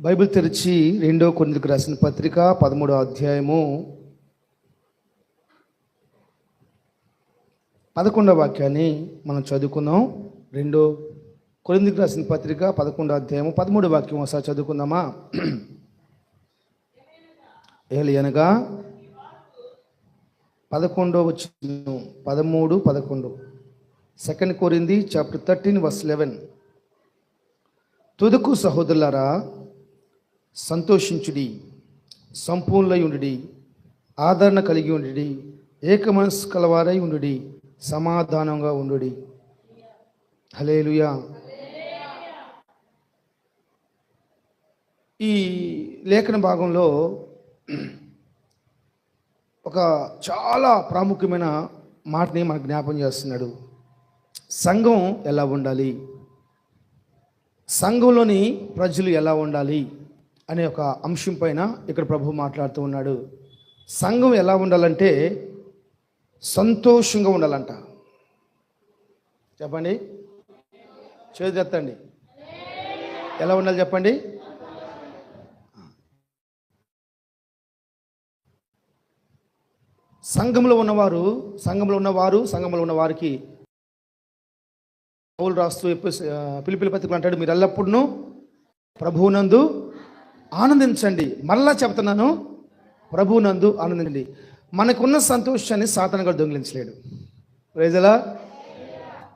Bible తెరిచి రెండో కొన్నికు రాసిన పత్రిక పదమూడో అధ్యాయము పదకొండవ వాక్యాన్ని మనం చదువుకుందాం. రెండో కొరిందికి రాసిన పత్రిక పదకొండో అధ్యాయము పదమూడు వాక్యం ఒకసారి చదువుకుందామా? ఏలి అనగా పదకొండో వచ్చిన పదమూడు పదకొండు. సెకండ్ కోరింది చాప్టర్ థర్టీన్ వర్స్ లెవెన్ తుదుకు సహోదరులారా సంతోషించుడి సంపూర్ణులై ఉండుడి ఆదరణ కలిగి ఉండుడి ఏక మనస్సు కలవారై ఉండుడి సమాధానంగా ఉండుడి. హలేలుయా ఈ లేఖన భాగంలో ఒక చాలా ప్రాముఖ్యమైన మాటని మనకు జ్ఞాపం చేస్తున్నాడు. సంఘం ఎలా ఉండాలి? సంఘంలోని ప్రజలు ఎలా ఉండాలి? అనే ఒక అంశం పైన ఇక్కడ ప్రభు మాట్లాడుతూ ఉన్నాడు. సంఘం ఎలా ఉండాలంటే సంతోషంగా ఉండాలంట. చెప్పండి. చేతి ఎత్తండి. ఎలా ఉండాలి చెప్పండి? సంఘంలో ఉన్నవారు సంఘంలో ఉన్నవారు సంఘంలో ఉన్న వారికి పౌలు రాస్తూ పిలిపిలి పత్రికలు అంటాడు మీరు ఎల్లప్పుడూ ప్రభువునందు ఆనందించండి. మరలా చెప్తున్నాను ప్రభునందు ఆనందించండి. మనకున్న సంతోషాన్ని సాతనగా దొంగిలించలేడు. రైజలా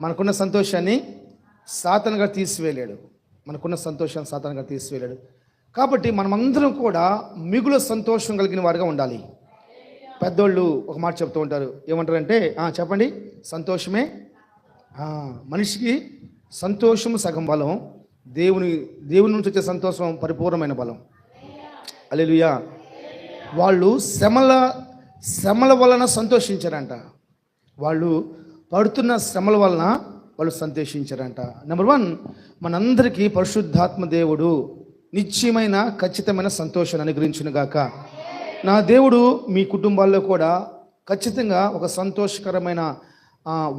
మనకున్న సంతోషాన్ని సాతనగా తీసివేయలేడు. మనకున్న సంతోషాన్ని సాతనగా తీసివేయలేడు. కాబట్టి మనమందరం కూడా మిగులు సంతోషం కలిగిన వారిగా ఉండాలి. పెద్దోళ్ళు ఒక మాట చెప్తూ ఉంటారు. ఏమంటారంటే చెప్పండి. సంతోషమే మనిషికి సంతోషం సగం బలం. దేవుని దేవుని నుంచి వచ్చే సంతోషం పరిపూర్ణమైన బలం. అలెలుయా వాళ్ళు శ్రమల శ్రమల వలన సంతోషించారంట. వాళ్ళు పడుతున్న శ్రమల వలన వాళ్ళు సంతోషించారంట. నెంబర్ వన్ మనందరికీ పరిశుద్ధాత్మ దేవుడు నిశ్చయమైన ఖచ్చితమైన సంతోషాన్ని అనుగ్రహించును గాక నా దేవుడు మీ కుటుంబాల్లో కూడా ఖచ్చితంగా ఒక సంతోషకరమైన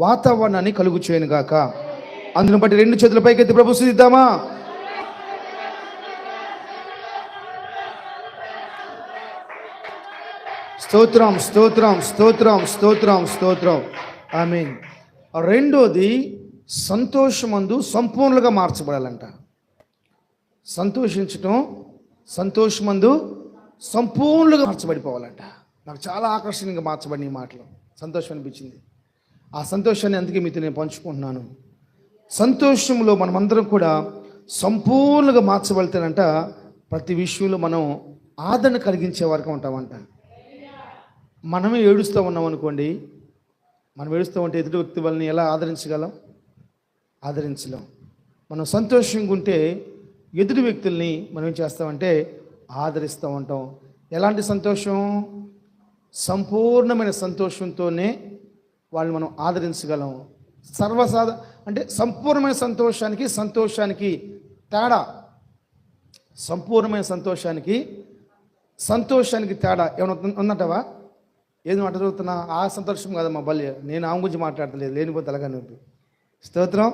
వాతావరణాన్ని కలుగు చేయను గాక అందును బట్టి రెండు చేతుల పైకెత్తి ప్రభు స్థుతిద్దామా స్తోత్రం స్తోత్రం స్తోత్రం స్తోత్రం స్తోత్రం. ఐ మీన్ రెండోది సంతోషమందు సంపూర్ణంగా మార్చబడాలంట. సంతోషించటం సంతోషమందు సంపూర్ణంగా మార్చబడిపోవాలంట. నాకు చాలా ఆకర్షణీయంగా మార్చబడిన ఈ మాటలు. సంతోషం అనిపించింది. ఆ సంతోషాన్ని అందుకే మీతో నేను పంచుకుంటున్నాను. సంతోషంలో మనమందరం కూడా సంపూర్ణంగా మార్చబడతానంట ప్రతి విషయంలో మనం ఆదరణ కలిగించే వరకు ఉంటామంట. మనమే ఏడుస్తూ ఉన్నాం అనుకోండి. మనం ఏడుస్తూ ఉంటే ఎదుటి వ్యక్తి వాళ్ళని ఎలా ఆదరించగలం? ఆదరించలేం. మనం సంతోషంగా ఉంటే ఎదుటి వ్యక్తుల్ని మనం ఏం చేస్తామంటే ఆదరిస్తూ ఉంటాం. ఎలాంటి సంతోషం? సంపూర్ణమైన సంతోషంతోనే వాళ్ళని మనం ఆదరించగలం. సర్వసాధ అంటే సంపూర్ణమైన సంతోషానికి సంతోషానికి తేడా. సంపూర్ణమైన సంతోషానికి సంతోషానికి తేడా. ఏమైనా ఉన్నట్టవా ఏది మాట చదువుతున్నా ఆ సంతోషం కాదమ్మా బల్లి. నేను ఆమె గురించి మాట్లాడతలేదు. లేనిపోతే అలాగా నొప్పి స్తోత్రం?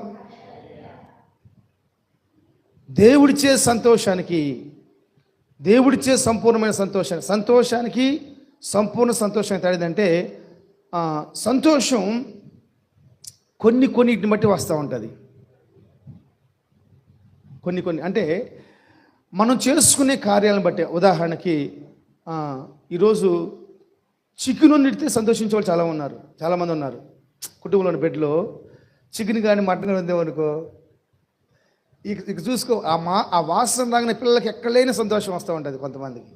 దేవుడిచ్చే సంతోషానికి దేవుడిచ్చే సంపూర్ణమైన సంతోషానికి సంతోషానికి సంపూర్ణ సంతోషానికి తేడంటే సంతోషం కొన్ని కొన్నిటిని బట్టి వస్తూ ఉంటుంది. కొన్ని కొన్ని అంటే మనం చేసుకునే కార్యాలను బట్టి ఉదాహరణకి ఈరోజు చికెన్ వండితే సంతోషించే వాళ్ళు చాలా ఉన్నారు చాలామంది ఉన్నారు. కుటుంబంలోని బెడ్లో చికెన్ కానీ మటన్ వందేమనుకో ఇక ఇక చూసుకో ఆ మా ఆ వాసన రాగానే పిల్లలకి ఎక్కడలేని సంతోషం వస్తూ ఉంటుంది కొంతమందికి.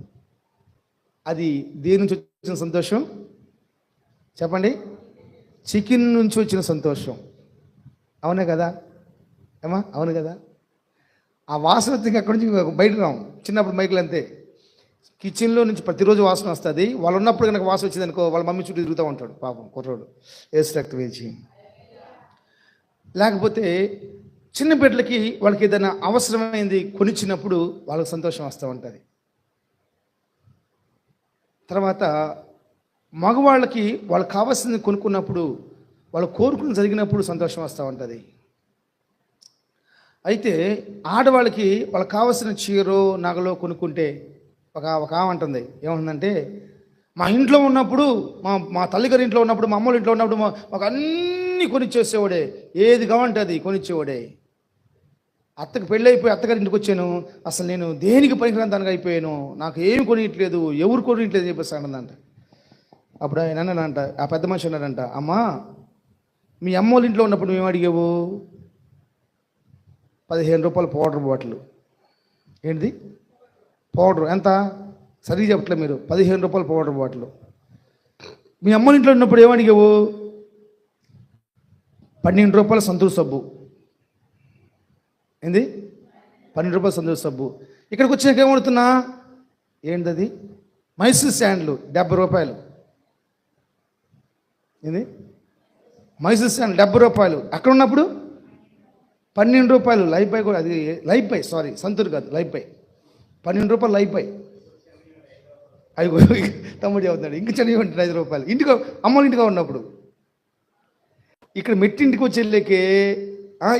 అది దేని నుంచి వచ్చిన సంతోషం? చెప్పండి. చికెన్ నుంచి వచ్చిన సంతోషం. అవునే కదా? ఏమా? అవును కదా? ఆ వాసన వచ్చి అక్కడి నుంచి బయట రాం చిన్నప్పుడు మైకులు అంతే. కిచెన్లో నుంచి ప్రతిరోజు వాసన వస్తుంది. వాళ్ళు ఉన్నప్పుడు కనుక వాసన వచ్చింది అనుకో వాళ్ళ మమ్మీ చుట్టూ తిరుగుతూ ఉంటాడు. పాపం కుర్రోడు. ఏసు రక్తం వేసి లేకపోతే చిన్న బిడ్డలకి వాళ్ళకి ఏదైనా అవసరమైంది కొనిచ్చినప్పుడు వాళ్ళకి సంతోషం వస్తూ ఉంటుంది. తర్వాత మగవాళ్ళకి వాళ్ళకి కావాల్సింది కొనుక్కున్నప్పుడు వాళ్ళు కోరుకుని జరిగినప్పుడు సంతోషం వస్తూ ఉంటుంది. అయితే ఆడవాళ్ళకి వాళ్ళకి కావాల్సిన చీరో నగలో కొనుక్కుంటే ఒక ఒక ఆమె ఏమంటుందంటే మా ఇంట్లో ఉన్నప్పుడు మా మా తల్లిగారి ఇంట్లో ఉన్నప్పుడు మా అమ్మోళ్ళ ఇంట్లో ఉన్నప్పుడు మాకు అన్నీ కొనిచ్చేసేవాడే. ఏది కావంటే అది కొనిచ్చేవాడే. అత్తకి పెళ్ళైపోయి అత్తగారి ఇంటికి వచ్చాను. అసలు నేను దేనికి పనికిరాని దానికి అయిపోయాను? నాకు ఏమి కొనియట్లేదు? ఎవరు కొనియట్లేదు చెప్పేసి అంటుందంట. అప్పుడు ఆయన అన్నాడంట ఆ పెద్ద మనిషి అన్నాడంట అమ్మా మీ అమ్మ వాళ్ళ ఇంట్లో ఉన్నప్పుడు మేము అడిగావు? పదిహేను రూపాయల పౌడర్ బాటిల్. ఏంటిది? పౌడర్. ఎంత? సరిగ్గా చెప్పట్లేదు మీరు. పదిహేను రూపాయల పౌడర్ బాటిల్. మీ అమ్మ ఇంట్లో ఉన్నప్పుడు ఏమడిగావు పన్నెండు రూపాయల సంతూర్ సబ్బు. ఏంది? పన్నెండు రూపాయల సంతూర్ సబ్బు. ఇక్కడికి వచ్చినాక ఏమడుతున్నా ఏంటది? మైసూర్ శాండ్లు డెబ్బై రూపాయలు. ఏంది? మైసూర్ శాండ్ డెబ్బై రూపాయలు. అక్కడ ఉన్నప్పుడు పన్నెండు రూపాయలు లైఫ్ బై కూడా అది లైఫ్ బై సారీ సంతూర్ కాదు లైఫ్ బై పన్నెండు రూపాయలు లైఫ్ బై అవి తమ్ముడు అవుతున్నాడు ఇంక చదివి ఐదు రూపాయలు. ఇంటికి అమ్మోళ్ళ ఇంటిగా ఉన్నప్పుడు. ఇక్కడ మెట్టింటికి వచ్చి వెళ్ళేకే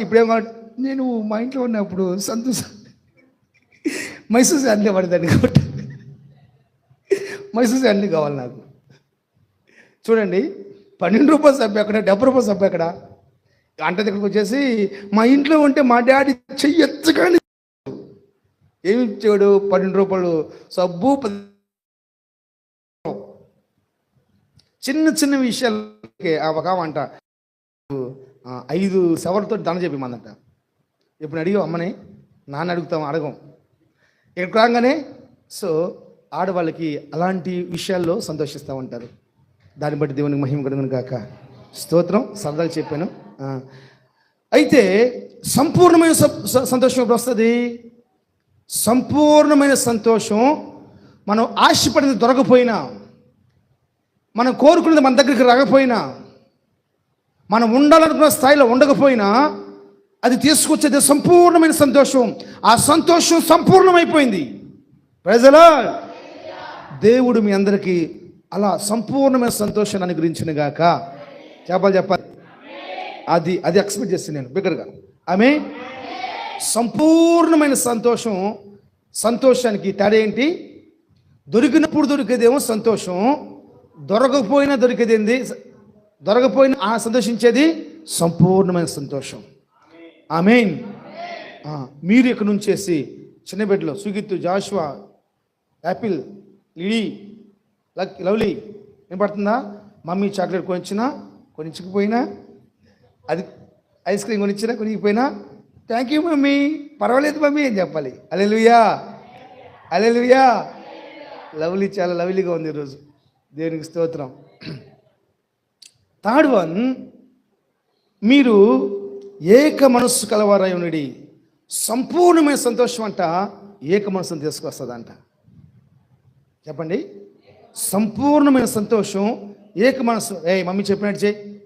ఇప్పుడేం నేను మా ఇంట్లో ఉన్నప్పుడు సంతోష మైసూర్ శాండ్లే పడదండి కాబట్టి మైసూర్ శాండ్లీ కావాలి నాకు. చూడండి పన్నెండు రూపాయలు సబ్బు ఎక్కడ? డెబ్బై రూపాయలు సబ్బు ఎక్కడ? అంట దగ్గరకు వచ్చేసి మా ఇంట్లో ఉంటే మా డాడీ చెయ్యొచ్చగానే ఏమి ఇచ్చాడు పన్నెండు రూపాయలు సబ్బు చిన్న చిన్న విషయాలకి ఆ ఒక అంట ఐదు సెవెన్తో దండ చెప్పిమందంట ఇప్పుడు అడిగాం అమ్మని? నాన్న అడుగుతాం అడగం. ఇక్కడ రాగానే సో ఆడవాళ్ళకి అలాంటి విషయాల్లో సంతోషిస్తూ ఉంటారు. దాన్ని బట్టి దేవునికి మహిమ కలుగును కాక స్తోత్రం సరదాలు చెప్పాను. అయితే సంపూర్ణమైన స- స- సంతోషం ఎప్పుడు వస్తుంది? సంపూర్ణమైన సంతోషం మనం ఆశపడింది దొరకపోయినా మనం కోరుకున్నది మన దగ్గరికి రాకపోయినా మనం ఉండాలనుకున్న స్థాయిలో ఉండకపోయినా అది తీసుకొచ్చేది సంపూర్ణమైన సంతోషం. ఆ సంతోషం సంపూర్ణమైపోయింది. ప్రజల దేవుడు మీ అందరికీ అలా సంపూర్ణమైన సంతోషాన్ని అనుగ్రహించిన గాక. చెప్పాలి చెప్పాలి. అది అది ఎక్స్పెక్ట్ చేస్తాను నేను బిగ్గరగా. ఆమె సంపూర్ణమైన సంతోషం సంతోషానికి తేడా ఏంటి? దొరికినప్పుడు దొరికేదేమో సంతోషం దొరకకపోయినా దొరికేదేంది? దొరకపోయినా ఆ సంతోషించేది సంపూర్ణమైన సంతోషం. ఆమె మీరు ఇక్కడ నుంచేసి చిన్న బిడ్డలు సుగిత్తు జాషువా యాపిల్ లిడీ లక్ లవ్లీ వినపడుతుందా మమ్మీ చాక్లెట్ కొనిచ్చినా కొనిచ్చకపోయినా అది ఐస్ క్రీమ్ కొనిచ్చినా కొనికపోయినా థ్యాంక్ యూ మమ్మీ. పర్వాలేదు మమ్మీ అని చెప్పాలి. అలెలుయా అలెలుయా లవ్లీ చాలా లవ్లీగా ఉంది ఈరోజు. దేవునికి స్తోత్రం. థర్డ్ వన్ మీరు ఏక మనస్సు కలవారై ఉండి సంపూర్ణమైన సంతోషం అంట ఏక మనసును తీసుకొస్తుందంట. చెప్పండి. సంపూర్ణమైన సంతోషం ఏక మనసు. ఏ మమ్మీ చెప్పినట్టు చేయి.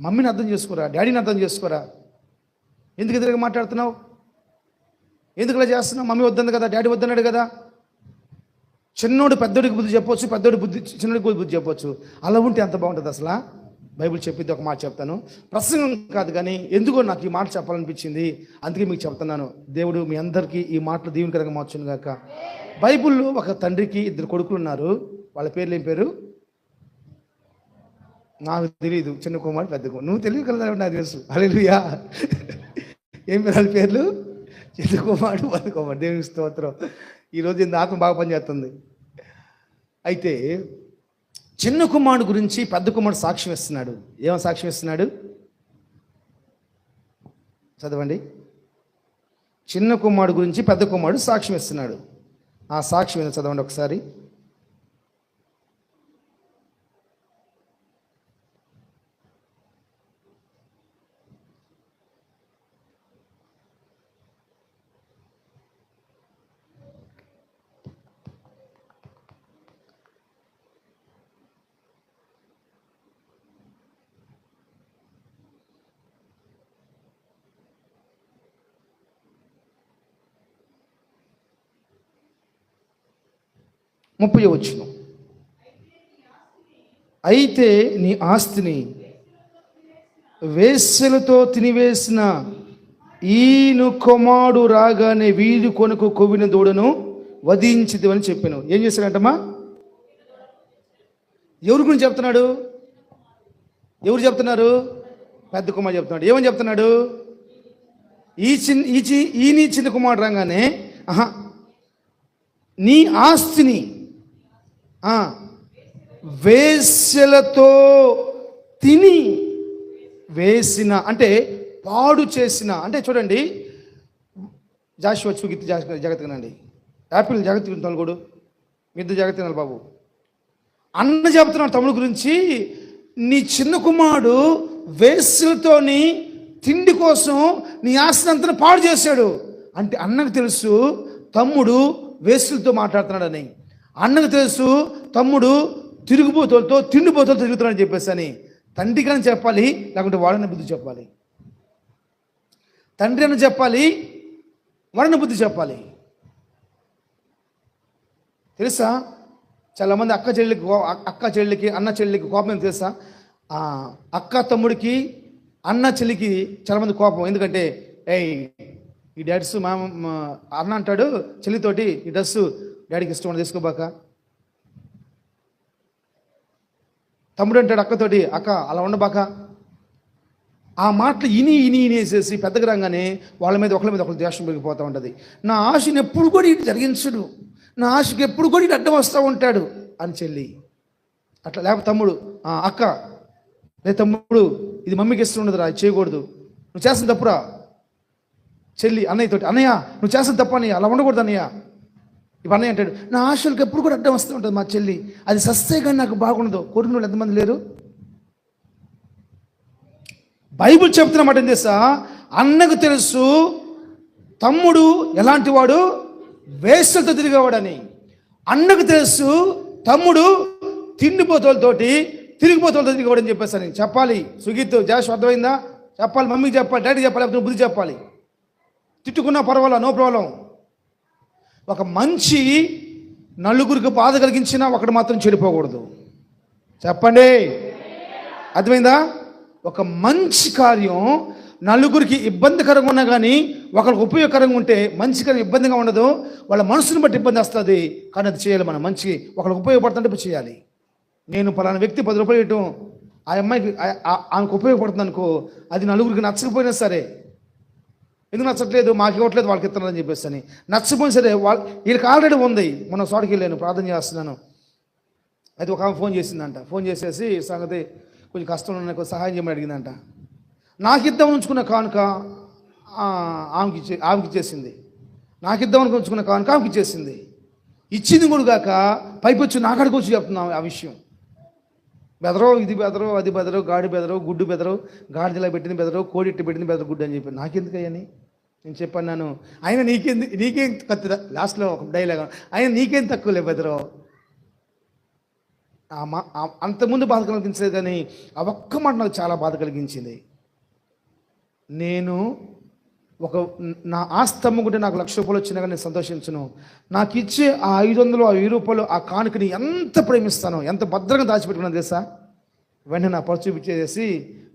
మమ్మీని అర్థం చేసుకోరా? డాడీని అర్థం చేసుకోరా? ఎందుకు ఎదురుగా మాట్లాడుతున్నావు? ఎందుకు ఇలా చేస్తున్నావు? మమ్మీ వద్దంది కదా డాడీ వద్దన్నాడు కదా. చిన్నోడు పెద్దోడికి బుద్ధి చెప్పొచ్చు పెద్దోడి బుద్ధి చిన్నోడికి బుద్ధి చెప్పొచ్చు. అలా ఉంటే ఎంత బాగుంటుంది అసలు? బైబిల్ చెప్పింది ఒక మాట చెప్తాను. ప్రసంగం కాదు కానీ ఎందుకో నాకు ఈ మాట చెప్పాలనిపించింది. అందుకే మీకు చెప్తున్నాను. దేవుడు మీ అందరికీ ఈ మాటలు దీవెనకరంగా మార్చును గాక. బైబిల్లో ఒక తండ్రికి ఇద్దరు కొడుకులు ఉన్నారు. వాళ్ళ పేర్లు ఏం పేరు? నాకు తెలియదు చిన్న కుమారుడు పెద్ద కుమారుడు. నువ్వు తెలియగలదా నాకు తెలుసు. అలెలుయా ఏం పేరు? వాళ్ళ పేర్లు? చిన్న కుమారుడు పెద్ద కుమారుడు. దేవుని స్తోత్రం. ఈరోజు ఇంత ఆత్మ బాగా పనిచేస్తుంది. అయితే చిన్న కుమారుడు గురించి పెద్ద కుమారుడు సాక్ష్యం ఇస్తున్నాడు. ఏమో సాక్ష్యం ఇస్తున్నాడు? చదవండి. చిన్న కుమారుడు గురించి పెద్ద కుమారుడు సాక్ష్యం ఇస్తున్నాడు. ఆ సాక్ష్యం చదవండి ఒకసారి. ముప్పై వచ్చును అయితే నీ ఆస్తిని వేసలతో తినివేసిన ఈను కుమారుడు రాగానే వీధి కొనుకు కొవ్విన దూడను వధించిది అని చెప్పాను. ఏం చేశాడంటమ్మా? ఎవరి గురించి చెప్తున్నాడు? ఎవరు చెప్తున్నారు? పెద్ద కుమార్ చెప్తున్నాడు. ఏమని చెప్తున్నాడు? ఈ చిన్న ఈ చి ఈ నీ చిన్న కుమారుడు రాగానే ఆహా నీ ఆస్తిని వేశ్యలతో తిని వేసిన అంటే పాడు చేసిన అంటే చూడండి జాషువా చూగిత్తి జగత్తునండి యాపిల్ జగత్తు తొలగడు మిద్దు జగత్తునాలి బాబు. అన్న చెబుతున్నాడు తమ్ముడు గురించి నీ చిన్న కుమారుడు వేసులతోని తిండి కోసం నీ ఆస్తిని పాడు చేశాడు. అంటే అన్నకు తెలుసు తమ్ముడు వేసులతో మాట్లాడుతున్నాడని. అన్నకు తెలుసు తమ్ముడు తిరుగుబోతులతో తిండిపోతులతో తిరుగుతున్నాడని చెప్పేసి అని తండ్రి కానీ చెప్పాలి లేకుంటే వాడని బుద్ధి చెప్పాలి. తండ్రి అని చెప్పాలి వాడని బుద్ధి చెప్పాలి. తెలుసా? చాలామంది అక్క చెల్లికి అక్క చెల్లికి అన్న చెల్లికి కోపం తెలుసా? అక్క తమ్ముడికి అన్న చెల్లికి చాలామంది కోపం. ఎందుకంటే ఏయ్ ఈ డాడ్స్ మా అన్న అంటాడు చెల్లితోటి ఈ డ్రెస్సు డాడీకి ఇష్టం ఉండదు తీసుకోబాక తమ్ముడు అంటాడు అక్కతోటి అక్క అలా ఉండబాక ఆ మాటలు ఇని ఇని ఇనేసేసి పెద్దగా రాగానే వాళ్ళ మీద ఒకళ్ళ మీద ఒకళ్ళు ద్వేషం పెరిగిపోతూ ఉంటుంది. నా ఆశని ఎప్పుడు కూడా ఇటు జరిగించడు. నా ఆశకి ఎప్పుడు కూడా ఇటు అడ్డం వస్తూ ఉంటాడు. అని చెల్లి. అట్లా లేకపోతే తమ్ముడు అక్క లే తమ్ముడు ఇది మమ్మీకి ఇష్టం ఉండదురా ఇది చేయకూడదు. నువ్వు చేసిన తప్పురా. చెల్లి అన్నయ్య తోటి అన్నయ్య నువ్వు చేసిన తప్పు అన్నయ్య అలా ఉండకూడదు అన్నయ్య. ఇప్పుడు అంటాడు నా ఆశలకు ఎప్పుడు కూడా అడ్డం వస్తూ ఉంటుంది మా చెల్లి. అది సస్తే కానీ నాకు బాగుండదు. కోరిన వాళ్ళు ఎంతమంది లేరు? బైబిల్ చెప్తున్న మాట ఏం తెలుసా? అన్నకు తెలుసు తమ్ముడు ఎలాంటి వాడు? వేసలతో తిరిగేవాడని. అన్నకు తెలుసు తమ్ముడు తిండిపోతులతోటి తిరిగిపోతులతో తిరిగేవాడని చెప్పేసి నేను చెప్పాలి. సుగీత్ జాష్ అర్థమైందా? చెప్పాలి మమ్మీకి చెప్పాలి డాడీకి చెప్పాలి బుద్ధి చెప్పాలి. తిట్టుకున్నా పర్వాలా? No problem. ఒక మంచి నలుగురికి బాధ కలిగించినా ఒకటి మాత్రం చెడిపోకూడదు. చెప్పండి. అర్థమైందా? ఒక మంచి కార్యం నలుగురికి ఇబ్బందికరంగా ఉన్నా కానీ ఒకరికి ఉపయోగకరంగా ఉంటే మంచి కార్యం ఇబ్బందిగా ఉండదు. వాళ్ళ మనసును బట్టి ఇబ్బంది వస్తుంది. కానీ అది చేయాలి మనం. మంచి ఒకరికి ఉపయోగపడుతుంటే చేయాలి. నేను పలానా వ్యక్తి పది రూపాయలు ఇవ్వటం ఆ అమ్మాయికి ఆ- ఆమెకు ఉపయోగపడుతుంది అనుకో అది నలుగురికి నచ్చకపోయినా సరే ఎందుకు నచ్చట్లేదు? మాకు ఇవ్వట్లేదు వాళ్ళకి ఇస్తున్నారని చెప్పేసి అని నచ్చపోయినా సరే వాళ్ళ వీళ్ళకి ఆల్రెడీ ఉంది. మొన్న చోటకి వెళ్ళాను ప్రార్థన చేస్తున్నాను. అయితే ఒక ఆమె ఫోన్ చేసిందంట. ఫోన్ చేసేసి సంగతి కొంచెం కష్టం ఉన్న సహాయం చేయమని అడిగిందంట. నాకు ఇద్దాం ఉంచుకున్న కానుక ఆమెకి ఇచ్చే ఆమెకి ఇచ్చేసింది. నాకు ఇద్దాం అనుకుని ఉంచుకున్న కానుక ఆమెకి ఇచ్చేసింది. ఇచ్చింది కూడా పైపు పైకి వచ్చి నాకాడికి వచ్చి చెప్తున్నాం ఆ విషయం. బెదరో ఇది బెదరో అది బెదరో గాడి బెదరో గుడ్డు బెదరో గాడిదలా పెట్టింది బెదరో కోడి పెట్టింది బెదరు గుడ్డు అని చెప్పి. నాకెందుకయ్యని నేను చెప్పన్నాను ఆయన నీకేంది నీకేం కత్తిదా లాస్ట్లో ఒక డైలాగ్ ఆయన నీకేం తక్కువ లేవు ఆ మా అంతకుముందు బాధ కలిగించలేదు కానీ ఆ ఒక్క మాట నాకు చాలా బాధ కలిగించింది. నేను ఒక నా ఆస్తి అమ్ముకుంటే నాకు లక్ష రూపాయలు వచ్చినా కానీ నేను సంతోషించను. నాకు ఇచ్చే ఆ ఐదు వందలు ఆ వెయ్యి రూపాయలు ఆ కానుకని ఎంత ప్రేమిస్తానో ఎంత భద్రంగా దాచిపెట్టుకున్నాను తెలుసా? వెంటనే నా పర్సు చూపించేసి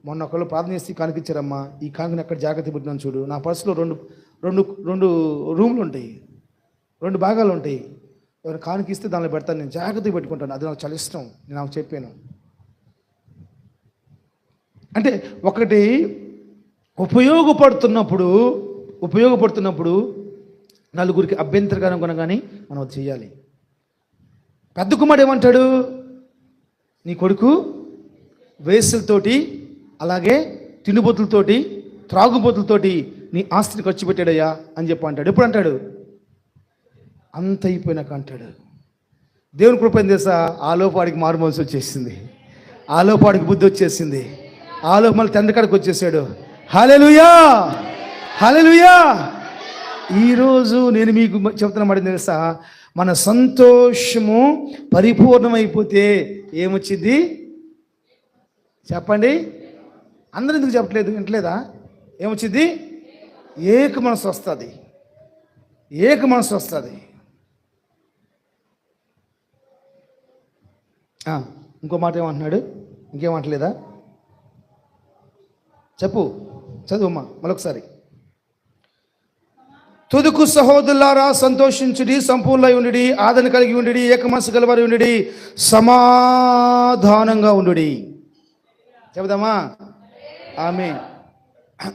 మొన్న ఒకళ్ళు ప్రార్థన చేసి కానుక ఇచ్చారమ్మా ఈ కానుకని అక్కడ జాగ్రత్త పెట్టినాను చూడు. నా పర్సులో రెండు రెండు రెండు రూమ్లు ఉంటాయి. రెండు భాగాలు ఉంటాయి. ఎవరు కానుకిస్తే దానిలో పెడతాను. నేను జాగ్రత్తగా పెట్టుకుంటాను. అది నాకు చాలా ఇష్టం. నేను నాకు చెప్పాను. అంటే ఒకటి ఉపయోగపడుతున్నప్పుడు ఉపయోగపడుతున్నప్పుడు నలుగురికి అభ్యంతరకరం కానీ మనం అది చేయాలి. పెద్ద కుమారుడు ఏమంటాడు? నీ కొడుకు వేసులతోటి అలాగే తిండిపోతులతోటి త్రాగుబోతులతోటి నీ ఆస్తిని ఖర్చు పెట్టాడయ్యా అని చెప్పి అంటాడు. ఎప్పుడు అంటాడు? అంత అయిపోయినాక అంటాడు. దేవుని కృపణ తెలుసా? ఆలోపాడికి మారుమోల్సి వచ్చేసింది. ఆలోపాడికి బుద్ధి వచ్చేసింది. ఆలోపు మళ్ళీ తండ్రి కాడికి వచ్చేసాడు. హలెలుయా హలెలుయా ఈరోజు నేను మీకు చెప్తున్న మాట తెలుసా? మన సంతోషము పరిపూర్ణమైపోతే ఏమొచ్చింది? చెప్పండి. అందరూ ఎందుకు చెప్పట్లేదు? వింటలేదా? ఏమొచ్చింది? ఏక మనసు వస్తుంది. ఏక మనసు వస్తుంది. ఇంకో మాట ఏమంటున్నాడు? ఇంకేమంటలేదా చెప్పు. చదువమ్మా మరొకసారి. తుదుకు సహోదరులారా సంతోషించుడి సంపూర్ణ ఉండి ఆదరణ కలిగి ఉండి ఏక మనసు గలవారి ఉండి సమాధానంగా ఉండుడి. చెబుదామా? ఆమె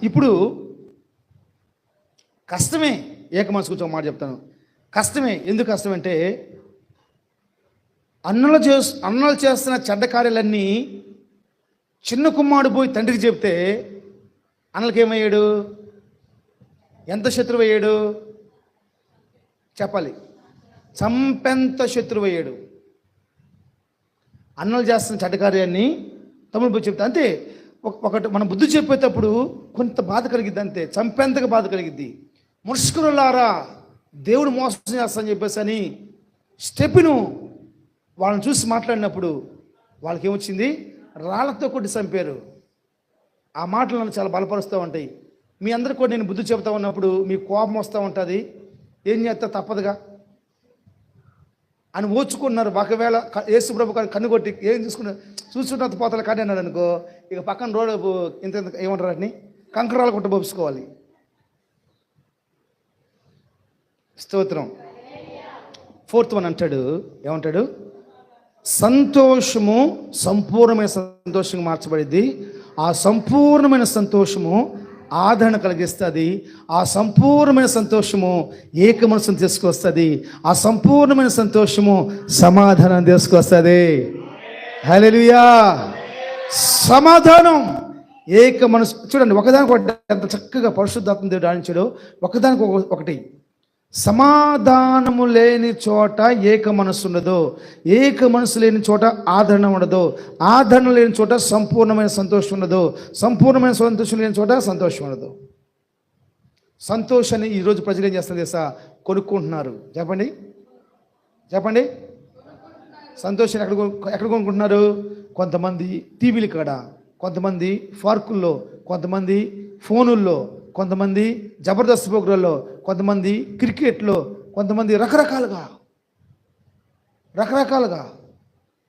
ఇప్పుడు కష్టమే ఏక మనసు కూర్చో మాట చెప్తాను. కష్టమే ఎందుకు కష్టం అంటే అన్నలు చే అన్నలు చేస్తున్న చెడ్డ కార్యాలన్నీ చిన్న కుమ్మాడు పోయి తండ్రికి చెప్తే అన్నలకేమయ్యాడు? ఎంత శత్రువు అయ్యాడు చెప్పాలి. చంపెంత శత్రువు అయ్యాడు అన్నలు చేస్తున్న చెడ్డ కార్యాన్ని తమ్ముడు పోయి చెప్తే అంతే. ఒకటి మనం బుద్ధి చెప్పేటప్పుడు కొంత బాధ కలిగిద్ది అంతే చంపేంతగా బాధ కలిగిద్ది. ముష్కరులారా దేవుడు మోసం చేస్తానని చెప్పేసి అని స్టెప్ను వాళ్ళని చూసి మాట్లాడినప్పుడు వాళ్ళకి ఏమొచ్చింది రాళ్ళతో కొట్టి చంపారు. ఆ మాటలు నన్ను చాలా బలపరుస్తూ ఉంటాయి. మీ అందరు కూడా నేను బుద్ధి చెబుతా ఉన్నప్పుడు మీ కోపం వస్తూ ఉంటుంది. ఏం చేస్తా? తప్పదుగా. అని ఓచుకున్నారు ఒకవేళ యేసు ప్రభు గారు కన్ను కొట్టి ఏం చూసుకున్నారు? చూసుకుంటే పోతలు కానీ అన్నాడు అనుకో ఇక పక్కన రోడ్డు ఇంత ఏమంటారు అని కంకరాలు కొట్ట పోసుకోవాలి స్తోత్రం. ఫోర్త్ వన్ అంటాడు. ఏమంటాడు? సంతోషము సంపూర్ణమైన సంతోషంగా మార్చబడింది. ఆ సంపూర్ణమైన సంతోషము ఆదరణ కలిగిస్తుంది. ఆ సంపూర్ణమైన సంతోషము ఏక మనసును తీసుకొస్తుంది. ఆ సంపూర్ణమైన సంతోషము సమాధానం తీసుకొస్తుంది. హలెలుయా సమాధానం! ఏక మనసు. చూడండి ఒకదానికి ఒకటి ఎంత చక్కగా పరిశుద్ధాత్మ దేవుడు ఆడించాడు ఒకదానికి ఒకటి. సమాధానము లేని చోట ఏక మనసు ఉండదు. ఏక మనసు లేని చోట ఆదరణ ఉండదు. ఆదరణ లేని చోట సంపూర్ణమైన సంతోషం ఉండదు. సంపూర్ణమైన సంతోషం లేని చోట సంతోషం ఉండదు. సంతోషాన్ని ఈరోజు ప్రజలు ఏం చేస్తారు తెలుసా? కొనుక్కుంటున్నారు. చెప్పండి. చెప్పండి. సంతోషాన్ని ఎక్కడ కొను- ఎక్కడ కొనుక్కుంటున్నారు? కొంతమంది టీవీలు కాడ కొంతమంది పార్కుల్లో కొంతమంది ఫోనుల్లో కొంతమంది జబర్దస్త్ ప్రోగ్రాల్లో కొంతమంది క్రికెట్లో కొంతమంది రకరకాలుగా రకరకాలుగా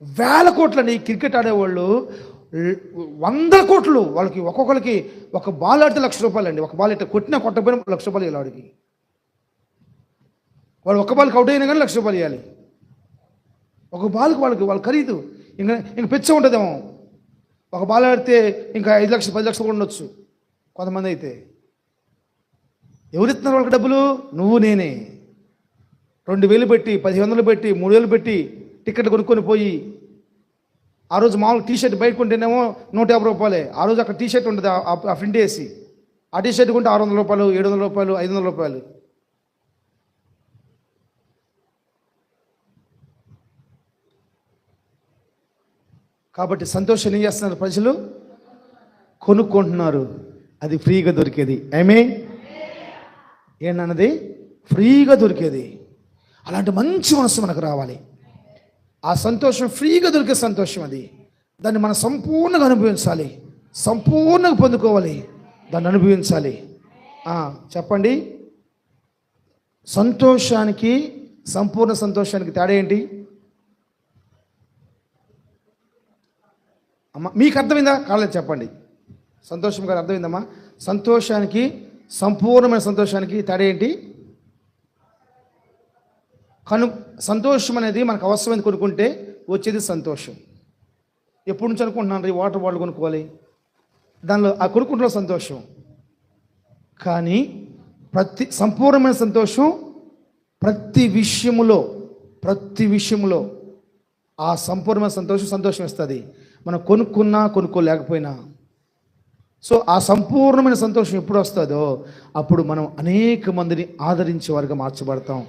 వేల కోట్లని క్రికెట్ ఆడేవాళ్ళు వంద వందల కోట్లు వాళ్ళకి ఒక్కొక్కరికి ఒక బాల్ ఆడితే లక్ష రూపాయలు అండి ఒక బాల్ ఇట్లా కొట్టినా కొట్టకపోయినా లక్ష రూపాయలు ఇవ్వాలి వాడికి వాళ్ళు ఒక్క బాల్కి అవుట్ అయినా కానీ లక్ష రూపాయలు ఇవ్వాలి. ఒక బాల్కి వాళ్ళకి వాళ్ళు ఖరీదు. ఇంకా ఇంక పెచ్చ ఉంటుందేమో. ఒక బాల్ ఆడితే ఇంకా ఐదు లక్షలు పది లక్షలు కూడా ఉండొచ్చు. కొంతమంది అయితే. ఎవరు ఇస్తున్నారు వాళ్ళకి డబ్బులు? నువ్వు నేనే. రెండు వేలు పెట్టి పది వందలు పెట్టి మూడు వేలు పెట్టి టికెట్ కొనుక్కొని పోయి ఆ రోజు మామూలు టీ షర్ట్ బయట కొంటేనేమో నూట యాభై రూపాయలే. ఆ రోజు అక్కడ టీ షర్ట్ ఉంటుంది ఆ- ప్రింట్ వేసి. ఆ టీ షర్ట్ కొంటే ఆరు వందల రూపాయలు ఏడు వందల రూపాయలు ఐదు వందల రూపాయలు. కాబట్టి సంతోషం ఏం చేస్తున్నారు ప్రజలు? కొనుక్కుంటున్నారు. అది ఫ్రీగా దొరికేది. ఐ మీన్ ఏంటన్నది? ఫ్రీగా దొరికేది. అలాంటి మంచి మనసు మనకు రావాలి. ఆ సంతోషం ఫ్రీగా దొరికే సంతోషం అది. దాన్ని మనం సంపూర్ణంగా అనుభవించాలి. సంపూర్ణంగా పొందుకోవాలి. దాన్ని అనుభవించాలి. చెప్పండి. సంతోషానికి సంపూర్ణ సంతోషానికి తేడా ఏంటి? అమ్మ మీకు అర్థమైందా? కాలేదు చెప్పండి. సంతోషం గారు అర్థమైందమ్మా? సంతోషానికి సంపూర్ణమైన సంతోషానికి తేడా ఏంటి? కను సంతోషం అనేది మనకు అవసరమైంది కొనుక్కుంటే వచ్చేది సంతోషం. ఎప్పటి నుంచి అనుకుంటున్నాను ఈ వాటర్ బాటిల్ కొనుక్కోవాలి? దానిలో ఆ కొనుక్కుంటున్న సంతోషం. కానీ ప్రతి సంపూర్ణమైన సంతోషం ప్రతి విషయములో ప్రతి విషయంలో ఆ సంపూర్ణమైన సంతోషం సంతోషం ఇస్తుంది. మనం కొనుక్కున్నా కొనుక్కోలేకపోయినా సో ఆ సంపూర్ణమైన సంతోషం ఎప్పుడు వస్తుందో అప్పుడు మనం అనేక మందిని ఆదరించే వారిగా మార్చబడతాం.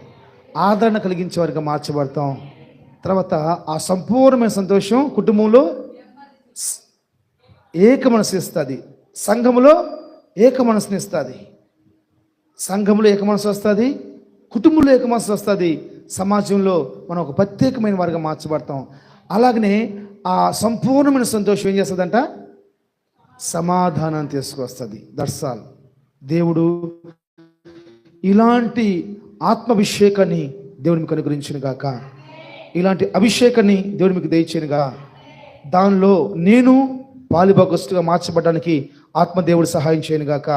ఆదరణ కలిగించే వారిగా మార్చబడతాం. తర్వాత ఆ సంపూర్ణమైన సంతోషం కుటుంబంలో ఏక మనసు ఇస్తుంది. సంఘములో ఏక మనసుని ఇస్తుంది. సంఘంలో ఏక మనసు వస్తుంది. కుటుంబంలో ఏక మనసు వస్తుంది. సమాజంలో మనం ఒక ప్రత్యేకమైన వారిగా మార్చబడతాం. అలాగనే ఆ సంపూర్ణమైన సంతోషం ఏం చేస్తుందంట? సమాధానం తీసుకొస్తుంది. దర్శాల్ దేవుడు ఇలాంటి ఆత్మాభిషేకాన్ని దేవుడు మీకు అనుగ్రహించిన గాక. ఇలాంటి అభిషేకాన్ని దేవుడు మీకు దయచేనుగా దానిలో నేను పాలిభాగస్తుగా మార్చబడడానికి ఆత్మదేవుడు సహాయం చేయను గాక.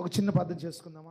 ఒక చిన్న ప్రార్థన చేసుకుందామా?